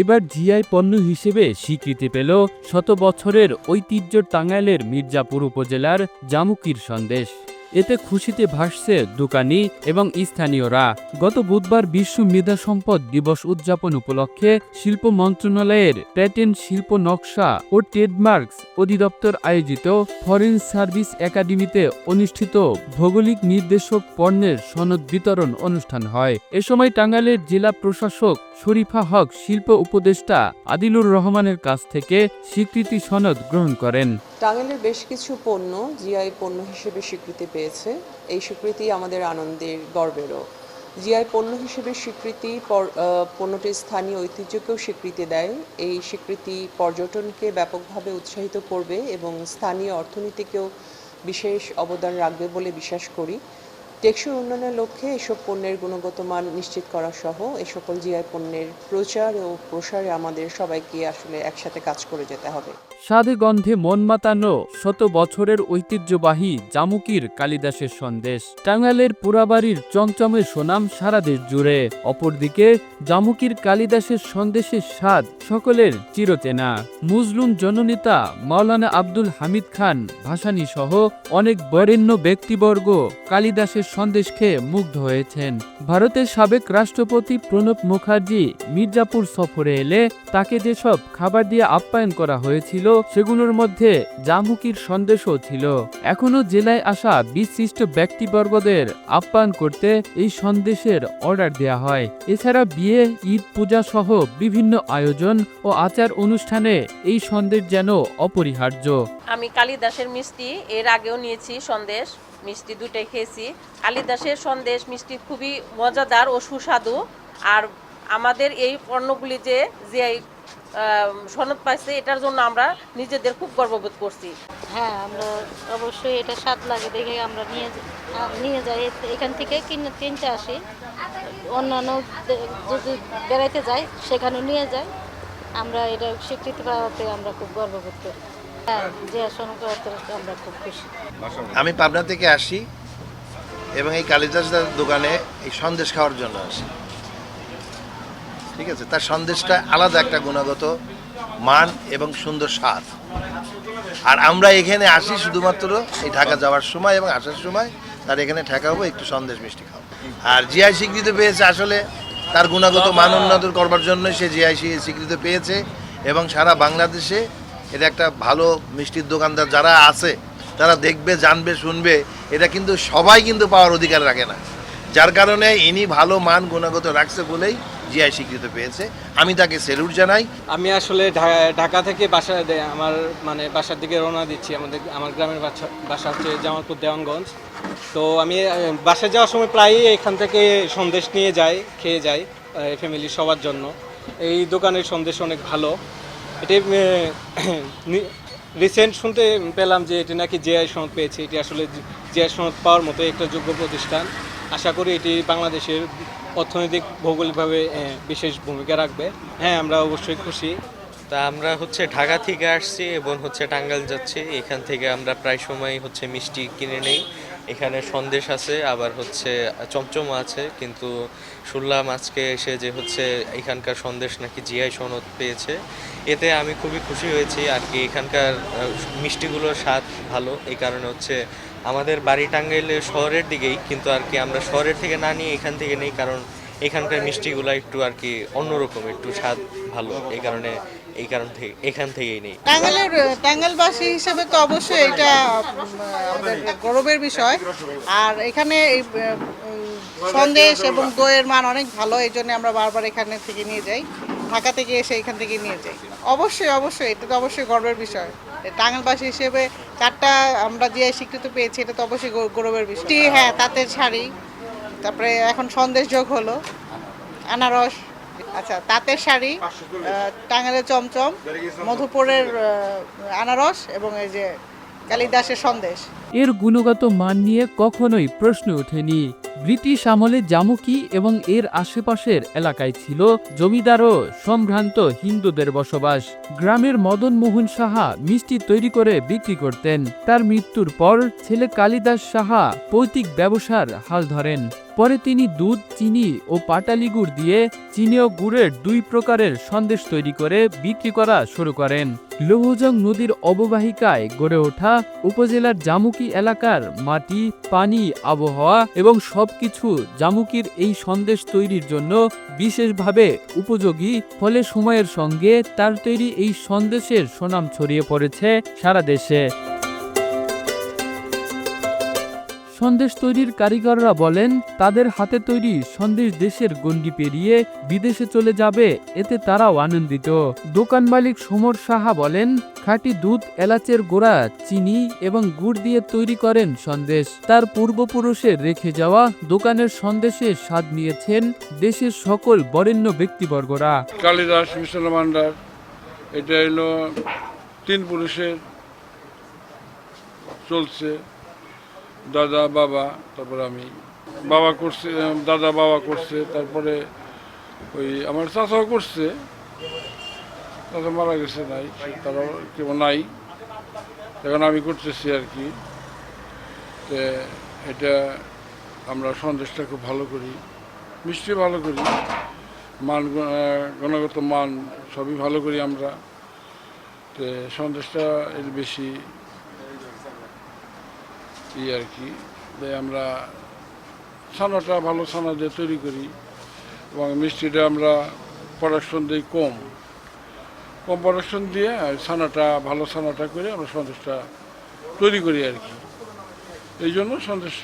এবার জিআই পণ্য হিসেবে স্বীকৃতি পেল শত বছরের ঐতিহ্য টাঙ্গাইলের মির্জাপুর উপজেলার জামুকির সন্দেশ। এতে খুশিতে ভাসছে দোকানি এবং স্থানীয়রা। গত বুধবার বিশ্ব মেধা সম্পদ দিবস উদযাপন উপলক্ষে শিল্প মন্ত্রণালয়ের প্যাটেন্ট শিল্প নকশা ও ট্রেডমার্কস অধিদপ্তর আয়োজিত ফরেন সার্ভিস একাডেমিতে অনুষ্ঠিত ভৌগোলিক নির্দেশক পণ্যের সনদ বিতরণ অনুষ্ঠান হয়। এ সময় টাঙ্গাইলের জেলা প্রশাসক শরীফা হক শিল্প উপদেষ্টা আদিলুর রহমানের কাছ থেকে স্বীকৃতি সনদ গ্রহণ করেন। টাঙ্গাইলের বেশ কিছু পণ্য জিআই পণ্য হিসেবে স্বীকৃতি পেয়েছে এই স্বীকৃতি আমাদের আনন্দের গর্বেরও। জিআই পণ্য হিসেবে স্বীকৃতি পণ্যটির স্থানীয় ঐতিহ্যকেও স্বীকৃতি দেয়। এই স্বীকৃতি পর্যটনকে ব্যাপকভাবে উৎসাহিত করবে এবং স্থানীয় অর্থনীতিকেও বিশেষ অবদান রাখবে বলে বিশ্বাস করি। টেকসই উন্নয়নের লক্ষ্যে এসব পণ্যের গুণগত মান নিশ্চিত করা সহ এ সকল জিআই পণ্যের প্রচার ও প্রসারে আমাদের সবাইকে আসলে একসাথে কাজ করে যেতে হবে। স্বাদে মন মাতানো শত বছরের ঐতিহ্যবাহী জামুকির কালিদাসের সন্দেশ। টাঙ্গালের পুরাবাড়ির চমচমের সুনাম সারা দেশ জুড়ে। অপরদিকে, জামুকির কালিদাসের সন্দেশের স্বাদ সকলের চিরচেনা মুজলুম জননেতা মাওলানা আব্দুল হামিদ খান ভাসানী সহ অনেক বরেণ্য ব্যক্তিবর্গ কালিদাসের সন্দেশ খেয়ে মুগ্ধ হয়েছেন। ভারতের সাবেক রাষ্ট্রপতি প্রণব মুখার্জি মির্জাপুর সফরে এলে তাকে যেসব খাবার দিয়ে আপ্যায়ন করা হয়েছিল সেগুলোর মধ্যে জামুকির সন্দেশও ছিল। এখনও জেলায় আসা বিশিষ্ট ব্যক্তিবর্গদের আপ্যায়ন করতে এই সন্দেশের অর্ডার দেয়া হয়। এছাড়া বিয়ে, ঈদ, পূজা সহ বিভিন্ন আয়োজন ও আচার অনুষ্ঠানে এই সন্দেশ যেন অপরিহার্য। আমি কালিদাসের মিষ্টি, এর আগেও নিয়েছি সন্দেশ, মিষ্টি দুটাই খেয়েছি। কালিদাসের সন্দেশ মিষ্টি খুবই মজাদার ও সুস্বাদু। আর আমাদের এই পণ্যগুলি যে যে সনদ পাইছে এটার জন্য আমরা নিজেদের খুব গর্ববোধ করছি। হ্যাঁ আমরা অবশ্যই এটা স্বাদ লাগে দেখে আমরা নিয়ে যা- নিয়ে যাই। এখান থেকে কিনে কিনতে আসি। অন্যান্য যদি বেড়াইতে যাই সেখানে নিয়ে যাই। আমরা এটা স্বীকৃতি পাওয়াতে আমরা খুব গর্ববোধ করি। হ্যাঁ যে আসন আমরা খুব খুশি। আমি পাবনা থেকে আসি এবং এই কালিদাসদার দোকানে এই সন্দেশ খাওয়ার জন্য আসি। ঠিক আছে? তার সন্দেশটা আলাদা একটা গুণগত মান এবং সুন্দর স্বাদ। আর আমরা এখানে আসি শুধুমাত্র এই ঢাকা যাওয়ার সময় এবং আসার সময়। তার এখানে ঠেকা ঠেকাবো একটু সন্দেশ মিষ্টি খাব। আর জিআই স্বীকৃতি পেয়েছে আসলে, তার গুণগত মান উন্নত করবার জন্য সে জিআই স্বীকৃতি পেয়েছে। এবং সারা বাংলাদেশে এটা একটা ভালো মিষ্টির দোকানদার যারা আছে, তারা দেখবে, জানবে, শুনবে। এটা কিন্তু সবাই কিন্তু পাওয়ার অধিকার রাখে না। যার কারণে ইনি ভালো মান গুণগত রাখছে বলেই জিআই স্বীকৃতি পেয়েছে। আমি তাকে সেলুট জানাই। আমি আসলে ঢাকা থেকে বাসা আমার মানে বাসার দিকে রওনা দিচ্ছি আমাদের আমার গ্রামের বাসা বাসা হচ্ছে জামালপুর দেওয়ানগঞ্জ। তো আমি বাসায় যাওয়ার সময় প্রায়ই এখান থেকে সন্দেশ নিয়ে যাই, খেয়ে যাই ফ্যামিলি সবার জন্য। এই দোকানের সন্দেশ অনেক ভালো। এটি রিসেন্ট শুনতে পেলাম যে এটি নাকি জেআই সনদ পেয়েছে। এটি আসলে জিআই সনদ পাওয়ার মতো একটা যোগ্য প্রতিষ্ঠান। আশা করি এটি বাংলাদেশের অর্থনৈতিক ভৌগোলিকভাবে বিশেষ ভূমিকা রাখবে। হ্যাঁ আমরা অবশ্যই খুশি। তা আমরা হচ্ছে ঢাকা থেকে আসছি এবং হচ্ছে টাঙ্গাইল যাচ্ছি। এখান থেকে আমরা প্রায় সময় হচ্ছে মিষ্টি কিনে নেই। এখানে সন্দেশ আছে, আবার হচ্ছে চমচম আছে, কিন্তু শুনলাম আজকে এসে যে হচ্ছে এখানকার সন্দেশ নাকি জিআই সনদ পেয়েছে। এতে আমি খুবই খুশি হয়েছি, আর কি এখানকার মিষ্টিগুলোর স্বাদ ভালো এই কারণে হচ্ছে আমাদের বাড়ি টাঙ্গাইলে শহরের দিকেই, কিন্তু আর কি আমরা শহরের থেকে না নিয়ে এখান থেকে নেই, কারণ এখানকার মিষ্টিগুলো একটু আর কি অন্যরকম, একটু স্বাদ ভালো এই কারণে এই কারণ থেকে, এখান থেকেই নেই। টাঙ্গাইলের টাঙ্গাইলবাসী হিসেবে তো অবশ্যই এটা আমাদের গৌরবের বিষয়। আর এখানে এই সন্দেশ এবং দইয়ের মান অনেক ভালো, এই জন্য আমরা বারবার এখানে থেকে নিয়ে যাই। ঢাকা থেকে এসে এখান থেকে নিয়ে যাই। অবশ্যই অবশ্যই, এটা তো অবশ্যই গর্বের বিষয়। টাঙ্গালবাসী হিসেবে চারটা আমরা যে স্বীকৃতি পেয়েছি, এটা তো অবশ্যই গৌরবের বিষয়। হ্যাঁ তাঁতের শাড়ি, তারপরে এখন সন্দেশ যোগ হলো। আনারস আচ্ছা তাঁতের শাড়ি আহ, টাঙ্গাইলের চমচম মধুপুরের আনারস এবং এই যে কালিদাসের সন্দেশ। এর গুণগত মান নিয়ে কখনোই প্রশ্ন ওঠেনি। ব্রিটিশ আমলে জামুকি এবং এর আশেপাশের এলাকায় ছিল জমিদার ও সম্ভ্রান্ত হিন্দুদের বসবাস। গ্রামের মদন মোহন সাহা মিষ্টি তৈরি করে বিক্রি করতেন। তার মৃত্যুর পর ছেলে কালিদাস সাহা পৈতৃক ব্যবসার হাল ধরেন। পরে তিনি দুধ, চিনি ও পাটালি গুড় দিয়ে চিনি ও গুড়ের দুই প্রকারের সন্দেশ তৈরি করে বিক্রি করা শুরু করেন। লৌহজং নদীর অববাহিকায় গড়ে ওঠা উপজেলার জামুকি এলাকার মাটি, পানি, আবহাওয়া এবং সবকিছু জামুকির এই সন্দেশ তৈরির জন্য বিশেষভাবে উপযোগী। ফলে সময়ের সঙ্গে তার তৈরি এই সন্দেশের সুনাম ছড়িয়ে পড়েছে সারা দেশে। সন্দেশ তৈরির কারিগররা বলেন, তাদের হাতে তৈরি সন্দেশ দেশের গণ্ডি পেরিয়ে বিদেশে চলে যাবে, এতে তারাও আনন্দিত। দোকান মালিক সমর সাহা বলেন, খাঁটি দুধ, এলাচের গোড়া, চিনি এবং গুড় দিয়ে তৈরি করেন সন্দেশ। তার পূর্বপুরুষের রেখে যাওয়া দোকানের সন্দেশের স্বাদ নিয়েছেন দেশের সকল বরেণ্য ব্যক্তিবর্গরা। কালিদাস, মিশন এটা হলো তিন পুরুষের চলছে। দাদা, বাবা, তারপরে আমি। বাবা করছে, দাদা, বাবা করছে, তারপরে ওই আমার চাচাও করছে। চাচা মারা গেছে, নাই, তারাও কেউ নাই। এখন আমি করতেছি আর কি তো এটা আমরা সন্দেশটা খুব ভালো করি, মিষ্টি ভালো করি, মান, গুণগত মান সবই ভালো করি আমরা। তো সন্দেশটা এর বেশি ই আর কি আমরা ছানাটা ভালো ছানা দিয়ে তৈরি করি এবং মিষ্টিটা আমরা প্রোডাকশন দিই কম। কম প্রোডাকশন দিয়ে ছানাটা, ভালো ছানাটা করে আমরা সন্দেশটা তৈরি করি আর কি। এই জন্য সন্দেশ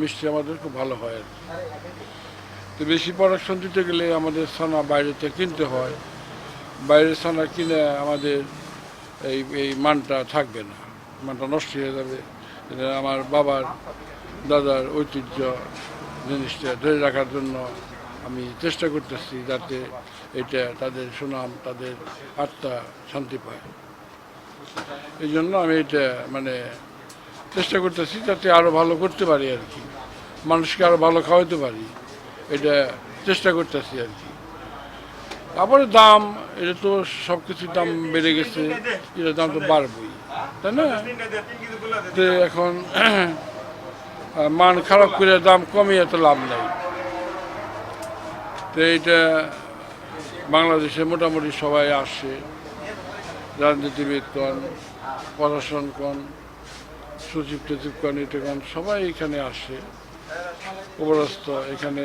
মিষ্টি আমাদের খুব ভালো হয় আর কি। তো বেশি প্রোডাকশন দিতে গেলে আমাদের ছানা বাইরে থেকে কিনতে হয়। বাইরের ছানা কিনে আমাদের এই এই মানটা থাকবে না, মানটা নষ্ট হয়ে যাবে। এটা আমার বাবার, দাদার ঐতিহ্য জিনিসটা ধরে রাখার জন্য আমি চেষ্টা করতেছি যাতে এটা তাদের সুনাম, তাদের আত্মা শান্তি পায়। এই জন্য আমি এটা মানে চেষ্টা করতেছি যাতে আরও ভালো করতে পারি আর কি। মানুষকে আরও ভালো খাওয়াতে পারি, এটা চেষ্টা করতেছি আর কি। তারপরে দাম, এটা তো সব কিছুর দাম বেড়ে গেছে এটার দাম তো বাড়বেই। তাই না? তো এখন মান খারাপ করে দাম কমিয়ে তো লাভ নাই। তো এইটা বাংলাদেশে মোটামুটি সবাই আসে। রাজনীতিবিদ কন, প্রশাসন কন, সচিব টচিব কন, এটা কন, সবাই এখানে আসে। উপরস্থ এখানে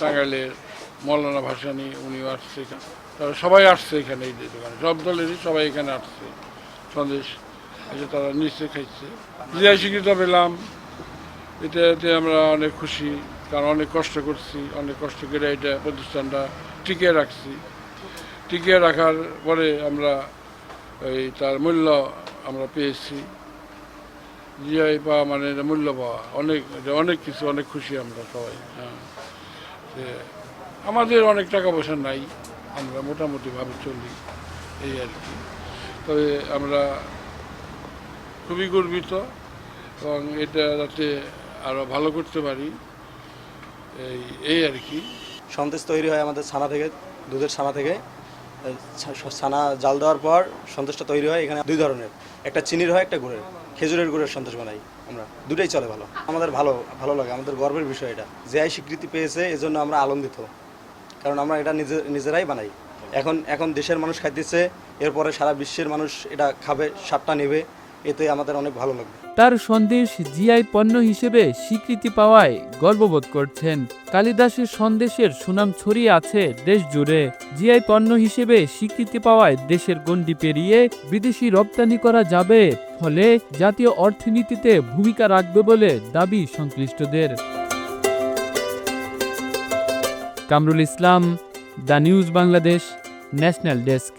টাঙ্গাইলের মৌলানা ভাসানি, উনিও আসছে এখানে। সবাই আসছে এখানে এই দোকানে। সব দলেরই সবাই এখানে আসছে। সন্দেশ, এসে তারা নিচে খাইছে। জিআই স্বীকৃত পেলাম এটাতে আমরা অনেক খুশি, কারণ অনেক কষ্ট করছি, অনেক কষ্ট করে এটা প্রতিষ্ঠানটা টিকিয়ে রাখছি। টিকিয়ে রাখার পরে আমরা এই তার মূল্য আমরা পেয়েছি। জিআই পাওয়া মানে মূল্য পাওয়া, অনেক অনেক কিছু, অনেক খুশি আমরা সবাই হ্যাঁ। আমাদের অনেক টাকা পয়সা নাই, আমরা মোটামুটিভাবে চলি, এই আর কি। তবে আমরা খুবই গর্বিত এবং এটা যাতে আরও ভালো করতে পারি, এই এই আর কি। সন্দেশ তৈরি হয় আমাদের ছানা থেকে, দুধের ছানা থেকে। ছানা জাল দেওয়ার পর সন্দেশটা তৈরি হয় এখানে দুই ধরনের। একটা চিনির হয়, একটা গুড়ের। খেজুরের গুড়ের সন্দেশ বানাই আমরা। দুটাই চলে ভালো। আমাদের ভালো ভালো লাগে। আমাদের গর্বের বিষয় এটা। যেআই স্বীকৃতি পেয়েছে, এজন্য আমরা আনন্দিত। কারণ আমরা এটা নিজে, নিজেরাই বানাই। এখন এখন দেশের মানুষ খাইতেছে এরপরে সারা বিশ্বের মানুষ এটা খাবে, স্বাদটা নেবে, এতে আমাদের অনেক ভালো লাগবে। তার সন্দেশ জিআই পণ্য হিসেবে স্বীকৃতি পাওয়ায় গর্ববোধ করছেন। কালিদাসের সন্দেশের সুনাম ছড়িয়ে আছে দেশ জুড়ে। জিআই পণ্য হিসেবে স্বীকৃতি পাওয়ায় দেশের গণ্ডি পেরিয়ে বিদেশি রপ্তানি করা যাবে, ফলে জাতীয় অর্থনীতিতে ভূমিকা রাখবে বলে দাবি সংশ্লিষ্টদের। Kamrul Islam, the news Bangladesh, national desk.